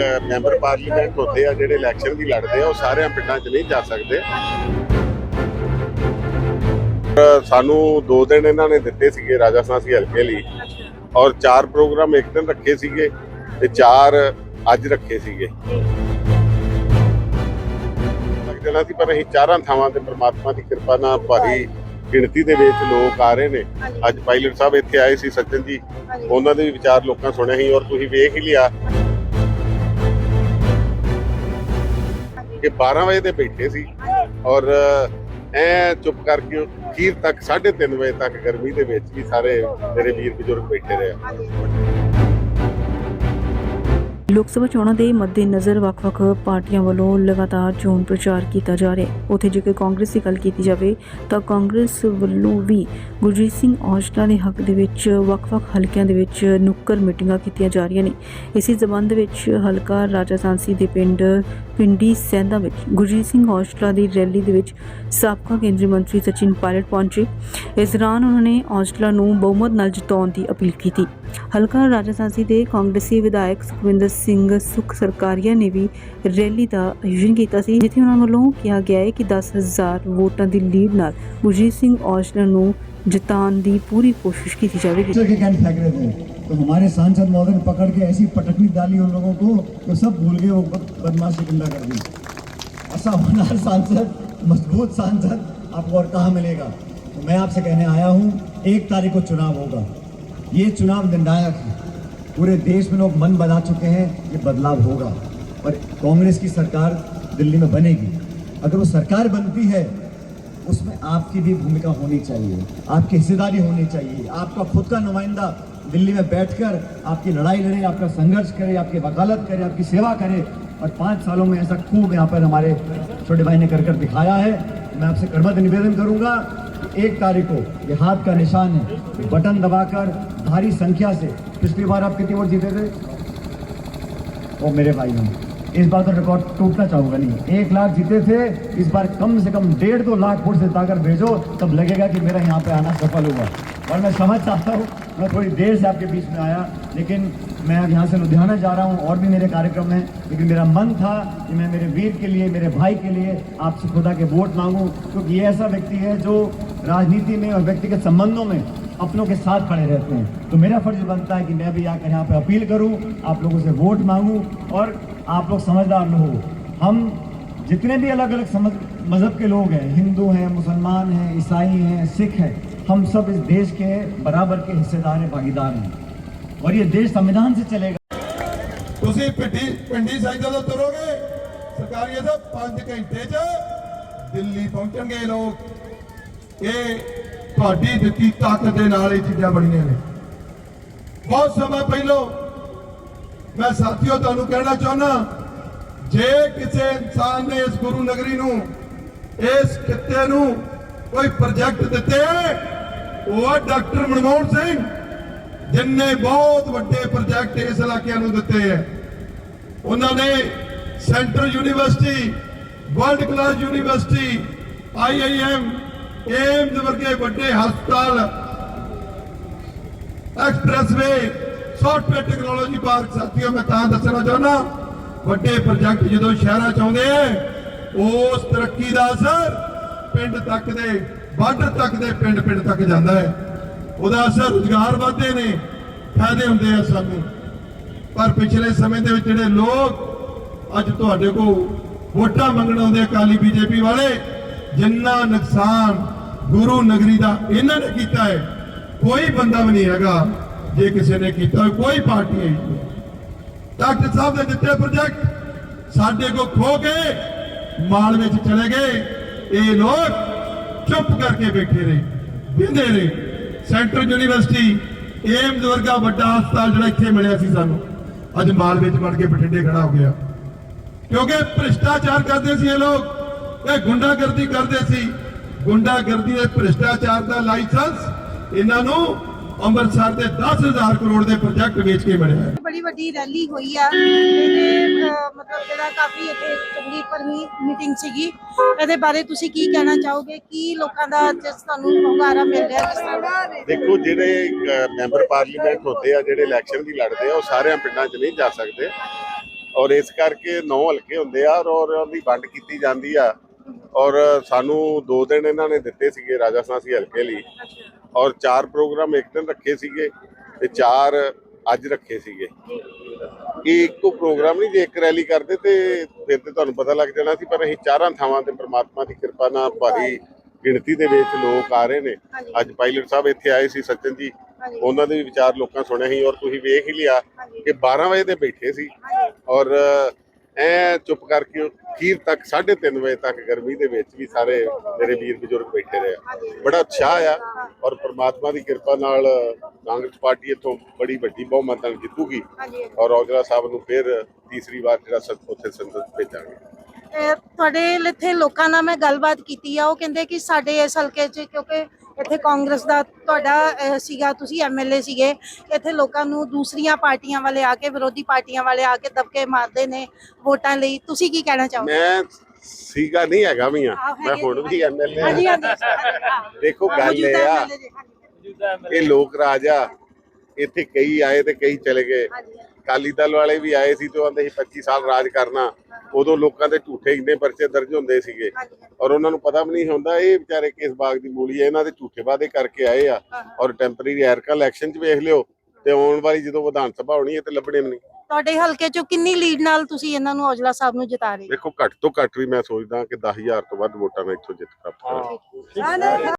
Member parliament ਹੁੰਦੇ ਆ ਜਿਹੜੇ ਇਲੈਕਸ਼ਨ ਵੀ ਲੜਦੇ ਆ ਉਹ ਸਾਰਿਆਂ ਪਿੰਡਾਂ 'ਚ ਨਹੀਂ ਜਾ ਸਕਦੇ। ਸਾਨੂੰ ਦੋ ਦਿਨ ਇਹਨਾਂ ਨੇ ਦਿੱਤੇ ਸੀਗੇ ਰਾਜਾ ਸਾਂਸੀ ਹਲਕੇ ਲਈ। ਔਰ ਚਾਰ ਪ੍ਰੋਗਰਾਮ ਇੱਕ ਦਿਨ ਰੱਖੇ ਸੀਗੇ ਤੇ ਚਾਰ ਅੱਜ ਰੱਖੇ ਸੀਗੇ। ਲੱਗ ਜਾਣਾ ਸੀ ਪਰ ਅਸੀਂ ਚਾਰਾਂ ਥਾਵਾਂ ਤੇ ਪ੍ਰਮਾਤਮਾ ਦੀ ਕਿਰਪਾ ਨਾਲ ਭਾਰੀ ਗਿਣਤੀ ਦੇ ਵਿੱਚ ਲੋਕ ਆ ਰਹੇ ਨੇ। ਅੱਜ ਪਾਇਲਟ ਸਾਹਿਬ ਇੱਥੇ ਆਏ ਸੀ ਸੱਜਣ ਜੀ। ਉਹਨਾਂ ਦੇ ਵੀ ਵਿਚਾਰ ਲੋਕਾਂ ਸੁਣੇ ਸੀ ਔਰ ਤੁਸੀਂ ਵੇਖ ਹੀ ਲਿਆ। ਕਿ 12 ਵਜੇ ਤੇ ਬੈਠੇ ਸੀ ਔਰ ਐ ਚੁੱਪ ਕਰਕੇ ਅਖੀਰ ਤੱਕ 3:30 ਵਜੇ ਤੱਕ ਗਰਮੀ ਦੇ ਵਿੱਚ ਵੀ ਸਾਰੇ ਮੇਰੇ ਵੀਰ ਬਜ਼ੁਰਗ ਬੈਠੇ ਰਹੇ ਲੋਕ ਸਭਾ ਚੋਣਾਂ ਦੇ ਮੱਦੇਨਜ਼ਰ ਵੱਖ-ਵੱਖ ਪਾਰਟੀਆਂ ਵੱਲੋਂ ਲਗਾਤਾਰ ਚੋਣ ਪ੍ਰਚਾਰ ਕੀਤਾ ਜਾ ਰਿਹਾ ਹੈ। ਉੱਥੇ ਜੇਕਰ ਕਾਂਗਰਸ ਦੀ ਗੱਲ ਕੀਤੀ ਜਾਵੇ, ਤਾਂ ਕਾਂਗਰਸ ਵੱਲੋਂ ਵੀ ਗੁਰਜੀਤ ਸਿੰਘ ਔਜਲਾ ਦੇ ਹੱਕ ਦੇ ਵਿੱਚ ਵੱਖ-ਵੱਖ ਹਲਕਿਆਂ ਦੇ ਵਿੱਚ ਨੁੱਕਰ ਮੀਟਿੰਗਾਂ ਕੀਤੀਆਂ ਜਾ ਰਹੀਆਂ ਨੇ। ਇਸੇ ਜ਼ਬੰਦ ਵਿੱਚ ਹਲਕਾ ਰਾਜਾ ਸਾਂਸੀ ਦੇ ਪਿੰਡ ਪਿੰਡੀ ਸੈਂਦਾ ਵਿੱਚ ਗੁਰਜੀਤ ਸਿੰਘ ਔਜਲਾ ਦੀ ਰੈਲੀ ਦੇ ਵਿੱਚ ਸਾਬਕਾ ਕੇਂਦਰੀ ਮੰਤਰੀ ਸਚਿਨ ਪਾਇਲਟ ਪਹੁੰਚੇ। ਇਸ ਦੌਰਾਨ ਉਹਨਾਂ ਨੇ ਔਜਲਾ ਨੂੰ ਬਹੁਮਤ ਨਾਲ ਜਿਤਾਉਣ ਦੀ ਅਪੀਲ ਕੀਤੀ। ਹਲਕਾ ਰਾਜਸਾਂਸੀ ਦੇ ਕਾਂਗਰਸੀ ਵਿਧਾਇਕ ਸੁਖਵਿੰਦਰ ਸਿੰਘ ਸੁਖ ਸਰਕਾਰੀਆ ਨੇ ਵੀ ਰੈਲੀ ਦਾ ਆਯੋਜਨ ਕੀਤਾ ਸੀ, ਜਿੱਥੇ ਉਹਨਾਂ ਵੱਲੋਂ ਕਿਹਾ ਗਿਆ ਹੈ ਕਿ 10000 ਵੋਟਾਂ ਦੀ ਲੀਡ ਨਾਲ ਗੁਰਜੀਤ ਸਿੰਘ ਔਜਲਾ ਨੂੰ ਜਿਤਾਉਣ ਦੀ ਪੂਰੀ ਕੋਸ਼ਿਸ਼ ਕੀਤੀ ਜਾਵੇਗੀ। तो हमारे सांसद महोदय ने पकड़ के ऐसी पटकनी डाली उन लोगों को तो सब भूल गए, वो बदमाशी गुंडा कर दी। ऐसा होनहार सांसद, मज़बूत सांसद, आपको और कहाँ मिलेगा? तो मैं आपसे कहने आया हूँ, एक तारीख को चुनाव होगा। ये चुनाव निर्णायक है। पूरे देश में लोग मन बना चुके हैं ये बदलाव होगा और कांग्रेस की सरकार दिल्ली में बनेगी। अगर वो सरकार बनती है, उसमें आपकी भी भूमिका होनी चाहिए, आपकी हिस्सेदारी होनी चाहिए, आपका खुद का नुमाइंदा दिल्ली में बैठकर आपकी लड़ाई लड़े, आपका संघर्ष करे, आपकी वकालत करे, आपकी सेवा करे। और पाँच सालों में ऐसा खूब यहाँ पर हमारे छोटे भाई ने कर कर दिखाया है। मैं आपसे कर्मत निवेदन करूँगा, एक तारीख को ये हाथ का निशान है बटन दबाकर भारी संख्या से पिछली बार आप कितनी वोट जीते थे? ओ, मेरे भाई इस बार तो रिकॉर्ड टूटना चाहूँगा नहीं। एक लाख जीते थे, इस बार कम से कम डेढ़ दो लाख वोट जिताकर भेजो, तब लगेगा कि मेरा यहाँ पे आना सफल हुआ और मैं समझ चाहता हूँ, मैं थोड़ी देर से आपके बीच में आया, लेकिन मैं अब यहाँ से लुधियाना जा रहा हूँ, और भी मेरे कार्यक्रम हैं, लेकिन मेरा मन था कि मैं मेरे वीर के लिए, मेरे भाई के लिए आपसे खुदा के वोट मांगूँ, क्योंकि ये ऐसा व्यक्ति है जो राजनीति में और व्यक्तिगत संबंधों में अपनों के साथ खड़े रहते हैं। तो मेरा फ़र्ज़ बनता है कि मैं भी आकर यहाँ पर अपील करूँ, आप लोगों से वोट मांगूँ, और आप लोग समझदार हो। हम जितने भी अलग अलग समझ, मज़हब के लोग हैं, हिंदू हैं, मुसलमान हैं, ईसाई हैं, सिख हैं हम सब इस देश के बराबर के हिस्सेदार हैं भागीदार हैं और ये देश संविधान से चलेगा ਤੁਸੀਂ ਪਿੰਡੀ ਪਿੰਡੀ ਸਾਈਡ ਤੋਂ ਤੁਰੋਗੇ ਸਰਕਾਰੀ ਇਹਦਾ 5 ਘੰਟੇ 'ਚ ਦਿੱਲੀ ਪਹੁੰਚਣਗੇ ਇਹ ਲੋਕ ਇਹ ਤੁਹਾਡੀ ਦਿੱਤੀ ਤਾਕਤ ਦੇ ਨਾਲ ਇਹ ਚੀਜ਼ਾਂ ਬਣੀਆਂ ਨੇ ਬਹੁਤ ਸਮਾਂ ਪਹਿਲਾਂ ਮੈਂ ਸਾਥੀਓ ਤੁਹਾਨੂੰ ਕਹਿਣਾ ਚਾਹੁੰਦਾ ਜੇ ਕਿਸੇ ਇਨਸਾਨ ਨੇ ਇਸ ਗੁਰੂ ਨਗਰੀ ਨੂੰ ਇਸ ਕਿੱਤੇ ਨੂੰ ਕੋਈ ਪ੍ਰੋਜੈਕਟ ਦਿੱਤੇ ਉਹ ਆ ਡਾਕਟਰ ਮਨਮੋਹਨ ਸਿੰਘ ਜਿਨਨੇ ਬਹੁਤ ਵੱਡੇ ਪ੍ਰੋਜੈਕਟ ਇਸ ਇਲਾਕਿਆਂ ਨੂੰ ਦਿੱਤੇ ਹੈ ਉਹਨਾਂ ਨੇ central university, world class university IIM AIIMS ਵਰਗੇ ਵੱਡੇ ਹਸਪਤਾਲ, ਐਕਸਪ੍ਰੈਸਵੇ, ਸੌਫਟਵੇਅਰ ਟੈਕਨੋਲੋਜੀ ਪਾਰਕ, ਸਾਥੀਓ ਮੈਂ ਤਾਂ ਦੱਸਣਾ ਚਾਹੁੰਦਾ, ਵੱਡੇ ਪ੍ਰੋਜੈਕਟ ਜਦੋਂ ਸ਼ਹਿਰਾਂ ਚ ਆਉਂਦੇ ਆ, ਉਸ ਤਰੱਕੀ ਦਾ ਅਸਰ ਪਿੰਡ ਤੱਕ ਦੇ, ਬਾਰਡਰ ਤੱਕ ਦੇ ਪਿੰਡ ਪਿੰਡ ਤੱਕ ਜਾਂਦਾ ਹੈ। ਉਹਦਾ ਅਸਰ ਰੁਜ਼ਗਾਰ ਵਧਦੇ ਨੇ, ਫਾਇਦੇ ਹੁੰਦੇ ਆ ਸਾਨੂੰ। ਪਰ ਪਿਛਲੇ ਸਮੇਂ ਦੇ ਵਿੱਚ ਜਿਹੜੇ ਲੋਕ ਅੱਜ ਤੁਹਾਡੇ ਕੋਲ ਵੋਟਾਂ ਮੰਗਣ ਆਉਂਦੇ ਆ ਅਕਾਲੀ ਬੀਜੇਪੀ ਵਾਲੇ, ਜਿੰਨਾ ਨੁਕਸਾਨ ਗੁਰੂ ਨਗਰੀ ਦਾ ਇਹਨਾਂ ਨੇ ਕੀਤਾ ਹੈ, ਕੋਈ ਬੰਦਾ ਵੀ ਨਹੀਂ ਹੈਗਾ ਜੇ ਕਿਸੇ ਨੇ ਕੀਤਾ ਕੋਈ ਪਾਰਟੀ ਨਹੀਂ। ਡਾਕਟਰ ਸਾਹਿਬ ਦੇ ਦਿੱਤੇ ਪ੍ਰੋਜੈਕਟ, ਸਾਡੇ ਕੋ ਖੋ ਕੇ, ਮਾਲ ਵਿੱਚ ਚਲੇ ਗਏ। ਇਹ ਲੋਕ ਚੁੱਪ ਕਰਕੇ ਬੈਠੇ ਰਹੇ ਬਿੰਦੇ ਰਹੇ ਸੈਂਟਰਲ ਯੂਨੀਵਰਸਿਟੀ, ਏਮਜ਼ ਵਰਗਾ ਵੱਡਾ ਹਸਪਤਾਲ ਜਿਹੜਾ ਇੱਥੇ ਮਿਲਿਆ ਸੀ ਸਾਨੂੰ। ਅੱਜ ਮਾਲ ਵਿੱਚ ਵੜ ਕੇ ਬਠਿੰਡੇ ਖੜਾ ਹੋ ਗਿਆ। ਕਿਉਂਕਿ ਭ੍ਰਿਸ਼ਟਾਚਾਰ ਕਰਦੇ ਸੀ ਇਹ ਲੋਕ। ਇਹ ਗੁੰਡਾਗਰਦੀ ਕਰਦੇ ਸੀ। ਗੁੰਡਾਗਰਦੀ ਦੇ ਭ੍ਰਿਸ਼ਟਾਚਾਰ ਦਾ ਲਾਇਸੈਂਸ ਇਹਨਾਂ ਨੂੰ ਅੰਮ੍ਰਿਤਸਰ ਦੇ 10000 ਕਰੋੜ ਦੇ ਪ੍ਰੋਜੈਕਟ ਵੇਚ ਕੇ ਮਿਲਿਆ। ਬੜੀ ਵੱਡੀ ਰੈਲੀ ਹੋਈ ਆ। ਜਿਹੜਾ ਕਾਫੀ ਇੱਥੇ ਚੰਗੀ ਪਰਮੀ ਮੀਟਿੰਗ ਸੀਗੀ, ਇਹਦੇ ਬਾਰੇ ਤੁਸੀਂ ਕੀ ਕਹਿਣਾ ਚਾਹੋਗੇ? ਕੀ ਲੋਕਾਂ ਦਾ ਜਿਸ ਤੁਹਾਨੂੰ ਹੁੰਗਾਰਾ ਮਿਲ ਰਿਹਾ ਕਿਸ ਤਰ੍ਹਾਂ? ਦੇਖੋ, ਜਿਹੜੇ ਮੈਂਬਰ ਪਾਰਲੀਮੈਂਟ ਹੁੰਦੇ ਆ, ਜਿਹੜੇ ਇਲੈਕਸ਼ਨ ਵੀ ਲੜਦੇ ਆ, ਉਹ ਸਾਰਿਆਂ ਪਿੰਡਾਂ 'ਚ ਨਹੀਂ ਜਾ ਸਕਦੇ। ਔਰ ਇਸ ਕਰਕੇ ਨੌ ਹਲਕੇ ਹੁੰਦੇ ਆ, ਔਰ ਉਹਦੀ ਵੰਡ ਕੀਤੀ ਜਾਂਦੀ ਆ। ਔਰ ਸਾਨੂੰ ਦੋ ਦਿਨ ਇਹਨਾਂ ਨੇ ਦਿੱਤੇ ਸੀਗੇ ਰਾਜਾ ਸਾਂਸੀ ਹਲਕੇ ਲਈ। ਔਰ ਚਾਰ ਪ੍ਰੋਗਰਾਮ ਇੱਕ ਦਿਨ ਰੱਖੇ ਸੀਗੇ ਤੇ ਚਾਰ ਅੱਜ ਰੱਖੇ ਸੀਗੇ। ਇਹ ਇੱਕੋ ਪ੍ਰੋਗਰਾਮ ਨਹੀਂ ਜੇ ਇੱਕ ਰੈਲੀ ਕਰਦੇ ਤੇ ਫਿਰ ਤੇ ਤੁਹਾਨੂੰ ਪਤਾ ਲੱਗ ਜਾਣਾ ਸੀ ਪਰ ਅਸੀਂ ਚਾਰਾਂ ਥਾਵਾਂ ਤੇ ਪ੍ਰਮਾਤਮਾ ਦੀ ਕਿਰਪਾ ਨਾਲ ਭਾਰੀ ਗਿਣਤੀ ਦੇ ਵਿੱਚ ਲੋਕ ਆ ਰਹੇ ਨੇ। ਅੱਜ ਪਾਇਲਟ ਸਾਹਿਬ ਇੱਥੇ ਆਏ ਸੀ ਸੱਜਣ ਜੀ। ਉਹਨਾਂ ਦੇ ਵੀ ਵਿਚਾਰ ਲੋਕਾਂ ਸੁਣਿਆ ਸੀ ਔਰ ਤੁਸੀਂ ਵੇਖ ਹੀ ਲਿਆ ਕਿ 12 ਵਜੇ ਦੇ ਬੈਠੇ ਸੀ। ਔਰ ਐ ਚੁੱਪ ਕਰਕੇ ਅਖੀਰ ਤੱਕ 3:30 ਵਜੇ ਤੱਕ ਗਰਮੀ ਦੇ ਵਿੱਚ ਵੀ ਸਾਰੇ ਮੇਰੇ ਵੀਰ ਬਜ਼ੁਰਗ ਬੈਠੇ ਰਹੇ ਬੜਾ ਉਤਸ਼ਾਹ ਆ। ਔਰ ਪ੍ਰਮਾਤਮਾ ਦੀ ਕਿਰਪਾ ਨਾਲ ਕਾਂਗਰਸ ਪਾਰਟੀ ਇੱਥੋਂ ਬੜੀ ਵੱਡੀ ਬਹੁਮਤ ਨਾਲ ਜਿੱਤੂਗੀ। ਔਰ ਔਜਲਾ ਸਾਹਿਬ ਨੂੰ ਫਿਰ ਤੀਸਰੀ ਵਾਰ ਜਿਹੜਾ ਸਤ ਉੱਥੇ ਸੰਸਦ ਭੇਜਾਂਗੇ। ਤੁਹਾਡੇ ਇੱਥੇ ਲੋਕਾਂ ਨਾਲ ਮੈਂ ਗੱਲਬਾਤ ਕੀਤੀ ਆ। ਉਹ ਕਹਿੰਦੇ ਕਿ ਸਾਡੇ ਇਸ ਹਲਕੇ 'ਚ ਕਿਉਂਕਿ ਇੱਥੇ ਕਾਂਗਰਸ ਦਾ ਤੁਹਾਡਾ ਸੀਗਾ ਤੁਸੀਂ ਐਮਐਲਏ ਸੀਗੇ। ਇੱਥੇ ਲੋਕਾਂ ਨੂੰ ਦੂਸਰੀਆਂ ਪਾਰਟੀਆਂ ਵਾਲੇ ਆ ਕੇ ਵਿਰੋਧੀ ਪਾਰਟੀਆਂ ਵਾਲੇ ਆ ਕੇ ਦਬਕੇ ਮਾਰਦੇ ਨੇ ਵੋਟਾਂ ਲਈ। ਤੁਸੀਂ ਕੀ ਕਹਿਣਾ ਚਾਹੋਗੇ? ਮੈਂ ਸੀਗਾ ਨਹੀਂ ਹੈਗਾ ਵੀ ਆ। ਮੈਂ ਹੁਣ ਵੀ ਐਮਐਲਏ ਹਾਂਜੀ ਹਾਂਜੀ ਹਾਂਜੀ। ਦੇਖੋ ਗੱਲ ਇਹ ਆ। ਇਹ ਲੋਕ ਰਾਜ ਆ ਇੱਥੇ ਕਈ ਆਏ ਤੇ ਕਈ ਚਲੇ ਗਏ। ਅਕਾਲੀ ਦਲ ਵਾਲੇ ਵੀ ਆਏ ਸੀ ਤੇ ਉਹ ਆਂਦੇ ਸੀ 25 ਸਾਲ ਰਾਜ ਕਰਨਾ। ਉਦੋਂ ਲੋਕਾਂ ਦੇ ਝੂਠੇ ਇੰਨੇ ਪਰਚੇ ਦਰਜ ਹੁੰਦੇ ਸੀਗੇ। ਔਰ ਉਹਨਾਂ ਨੂੰ ਪਤਾ ਵੀ ਨਹੀਂ ਹੁੰਦਾ ਇਹ ਵਿਚਾਰੇ ਕਿਸ ਬਾਗ ਦੀ ਮੂਲੀ ਹੈ ਇਹਨਾਂ ਦੇ ਝੂਠੇ ਵਾਅਦੇ ਕਰਕੇ ਆਏ ਆ। ਹਾਂ। ਔਰ ਟੈਂਪਰੇਰੀ ਐਰਕਾ ਇਲੈਕਸ਼ਨ 'ਚ ਵੇਖ ਲਿਓ ਤੇ ਆਉਣ ਵਾਲੀ ਜਦੋਂ ਵਿਧਾਨ ਸਭਾ ਹੋਣੀ ਹੈ ਤੇ ਲੱਭਣੇ ਵੀ ਨਹੀਂ। ਤੁਹਾਡੇ ਹਲਕੇ 'ਚੋਂ ਕਿੰਨੀ ਲੀਡ ਨਾਲ ਤੁਸੀਂ ਇਹਨਾਂ ਨੂੰ ਔਜਲਾ ਸਾਹਿਬ ਨੂੰ ਜਿਤਾ ਰਹੇ ਦੇਖੋ ਘੱਟ ਤੋਂ ਘੱਟ ਵੀ ਮੈਂ ਸੋਚਦਾ ਕਿ 10000 ਤੋਂ ਵੱਧ ਵੋਟਾਂ ਨਾਲ ਇੱਥੋਂ ਜਿੱਤ ਪ੍ਰਾਪਤ ਕਰਾਂਗੇ ਹੋ।